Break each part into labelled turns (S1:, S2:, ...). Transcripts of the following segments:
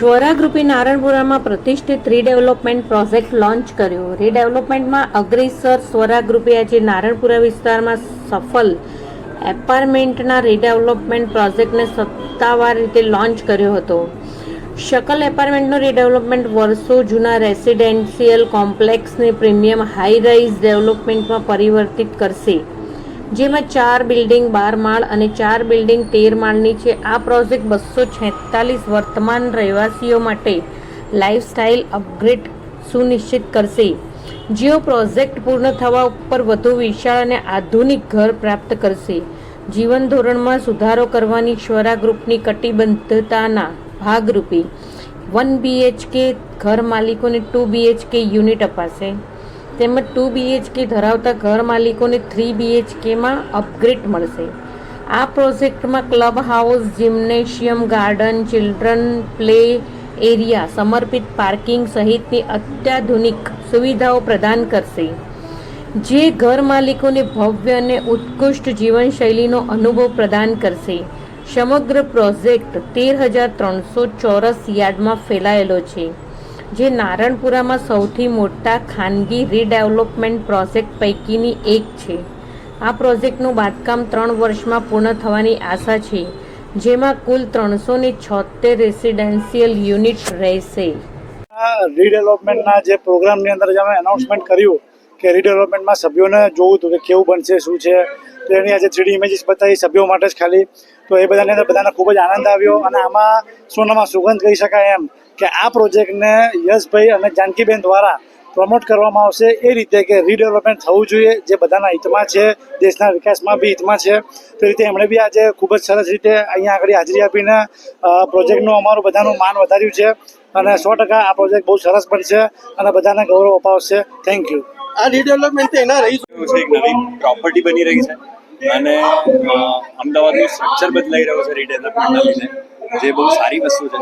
S1: શ્વરા ગ્રુપે નારણપુરામાં પ્રતિષ્ઠિત redevelopment project launch કર્યો. રીડેવલપમેન્ટમાં અગ્રેસર સ્વરા ગ્રુપે આજે નારણપુરા વિસ્તારમાં સફળ એપાર્ટમેન્ટના રીડેવલપમેન્ટ પ્રોજેક્ટને સત્તાવાર રીતે લોન્ચ કર્યો હતો. શકલ એપાર્ટમેન્ટનું રીડેવલપમેન્ટ વર્ષો જૂના રેસિડેન્શિયલ કોમ્પ્લેક્સને પ્રીમિયમ હાઈ રાઇઝ ડેવલપમેન્ટમાં પરિવર્તિત કરશે. જેમાં ચાર બિલ્ડિંગ બાર માળ અને ચાર બિલ્ડિંગ તેર માળની છે. આ પ્રોજેક્ટ બસો છેતાલીસ વર્તમાન રહેવાસીઓ માટે લાઇફસ્ટાઇલ અપગ્રેડ સુનિશ્ચિત કરશે. જેઓ પ્રોજેક્ટ પૂર્ણ થવા ઉપર વધુ વિશાળ અને આધુનિક ઘર પ્રાપ્ત કરશે. જીવન ધોરણમાં સુધારો કરવાની શ્વરા ગ્રુપની કટિબદ્ધતાના ભાગરૂપે વન બીએચકે ઘર માલિકોને ટુ બીએચકે યુનિટ અપાશે. તેમજ ટુ બીએચકે ધરાવતા ઘર માલિકોને થ્રી બીએચકેમાં અપગ્રેડ મળશે. આ પ્રોજેક્ટમાં club house gymnasium garden children play area સમર્પિત પાર્કિંગ સહિતની અત્યાધુનિક સુવિધાઓ પ્રદાન કરશે. જે ઘર માલિકોને ભવ્ય અને ઉત્કૃષ્ટ જીવનશૈલીનો અનુભવ પ્રદાન કરશે. સમગ્ર પ્રોજેક્ટ તેર હજાર ત્રણસો ચોરસ યાર્ડમાં ફેલાયેલો છે. જે નારણપુરામાં સૌથી મોટા ખાનગી રીડેવલપમેન્ટ પ્રોજેક્ટ પૈકીની એક છે. આ પ્રોજેક્ટનું બાંધકામ ત્રણ વર્ષમાં પૂર્ણ થવાની આશા છે, જેમાં કુલ ત્રણસો ને છોતેર રેસિડેન્શિયલ યુનિટ રહેશે.
S2: રીડેવલપમેન્ટના જે પ્રોગ્રામની અંદર જે અમે એનાઉન્સમેન્ટ કર્યું કે રીડેવલપમેન્ટમાં સભ્યોને જોવું હતું કે કેવું બનશે, શું છે? તો એની આજે થ્રીડી ઇમેજીસ બતાવી સભ્યો માટે જ ખાલી. તો એ બધાની બધાને ખૂબ જ આનંદ આવ્યો અને આમાં સોનામાં સુગંધ કહી શકાય એમ કે આ પ્રોજેક્ટને યશભાઈ અને જાનકીબેન દ્વારા પ્રમોટ કરવામાં આવશે એ રીતે કે રીડેવલપમેન્ટ થવું જોઈએ, જે બધાના હિતમાં છે, દેશના વિકાસમાં બી હિતમાં છે. તો રીતે એમણે બી આજે ખૂબ જ સરસ રીતે અહીંયા આગળ હાજરી આપીને પ્રોજેક્ટનું અમારું બધાનું માન વધાર્યું છે અને સો ટકા આ પ્રોજેક્ટ બહુ સરસ બનશે અને બધાને ગૌરવ અપાવશે. થેન્ક યુ
S3: આ રીડેવલપમેન્ટ એના રહી
S4: છે એક નવી પ્રોપર્ટી બની રહી છે. અને અમદાવાદનું સ્ટ્રક્ચર બદલાઈ રહ્યું છે રીડેવલપમેન્ટના લીધે. જે બહુ સારી વસ્તુ છે.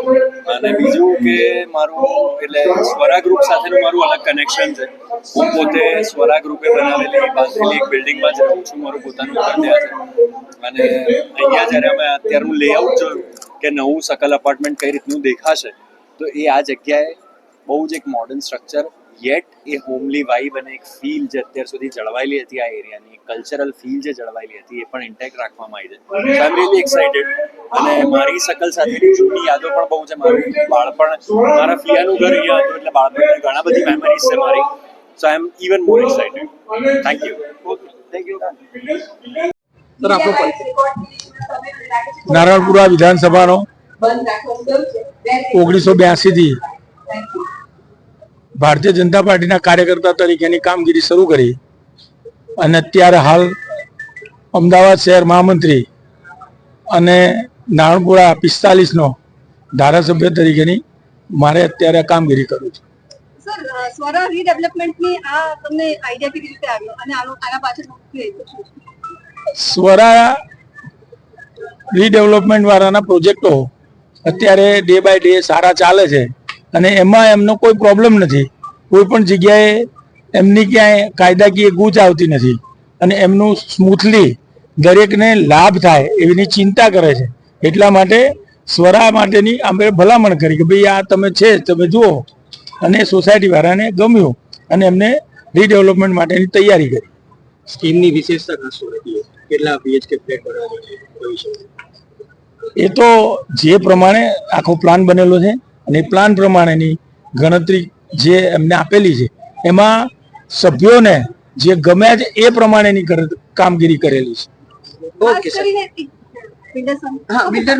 S4: અને બીજું કે મારું, એટલે સ્વરા ગ્રુપ સાથેનું મારું અલગ કનેક્શન છે. હું પોતે સ્વરા ગ્રુપે બનાવેલી બાંધેલી એક બિલ્ડિંગમાં જ રહું છું, મારું પોતાનું ઘર ત્યાં છે. અને અહીંયા જ્યારે અમે અત્યારનું લેઆઉટ જોયું કે નવું સકલ અપાર્ટમેન્ટ કઈ રીતનું દેખાશે, તો એ આ જગ્યાએ બહુ જ એક modern structure yet a homely vibe અને એક ફીલ જે અત્યાર સુધી જળવાયેલી હતી આ એરિયાની કલ્ચરલ ફીલ જે જળવાયેલી હતી એ પણ ઇન્ટેક્ટ રાખવામાં આવી છે. આઈ એમ રિયલી એક્સાઇટેડ અને મારી સકલ સાથેની જૂની યાદો પણ બહુ છે. મારું બાળપણ મારા ફિયાનું ઘર અહીંયા હતું એટલે બાળપણની ઘણા બધી મેમરીઝ છે મારી. So I am even more excited thank you thank you
S3: sir આપણો પરિચય
S5: વિધાનસભાનો ઓગણીસો બ્યાસીથી ભારતીય જનતા પાર્ટીના કાર્યકર્તા તરીકેની કામગીરી શરૂ કરી. અને અત્યારે હાલ અમદાવાદ શહેર મહામંત્રી અને નારણપુરા પિસ્તાલીસનો ધારાસભ્ય તરીકેની મારે અત્યારે કામગીરી કરું છે.
S6: સ્વરા
S5: રીડેવલપમેન્ટ વાળાના પ્રોજેક્ટો અત્યારે ડે બાય ડે સારા ચાલે છે. અને એમાં એમનો કોઈ પ્રોબ્લેમ નથી. કોઈ પણ જગ્યાએ એમની ક્યાંય કાયદાકીય ગૂંચ આવતી નથી. અને એમનું સ્મૂથલી દરેકને લાભ થાય એવીની ચિંતા કરે છે. એટલા માટે સ્વરા માટેની અમે ભલામણ કરી કે ભાઈ આ તમે છે તમે જુઓ. અને સોસાયટી વાળાને ગમ્યું અને એમને રીડેવલપમેન્ટ માટેની તૈયારી કરી.
S3: સ્કીમની વિશેષતા શું રહી કેટલા બીએચકે ફ્લેટ બનાવવા છે
S5: એ તો જે પ્રમાણે આખો પ્લાન બનેલો છે અને પ્લાન પ્રમાણેની ગણતરી જે એમને આપેલી છે એમાં સભ્યોને જે ગમે છે એ પ્રમાણેની કામગીરી કરેલી છે.
S6: ઓકે
S3: હા બિલ્ડર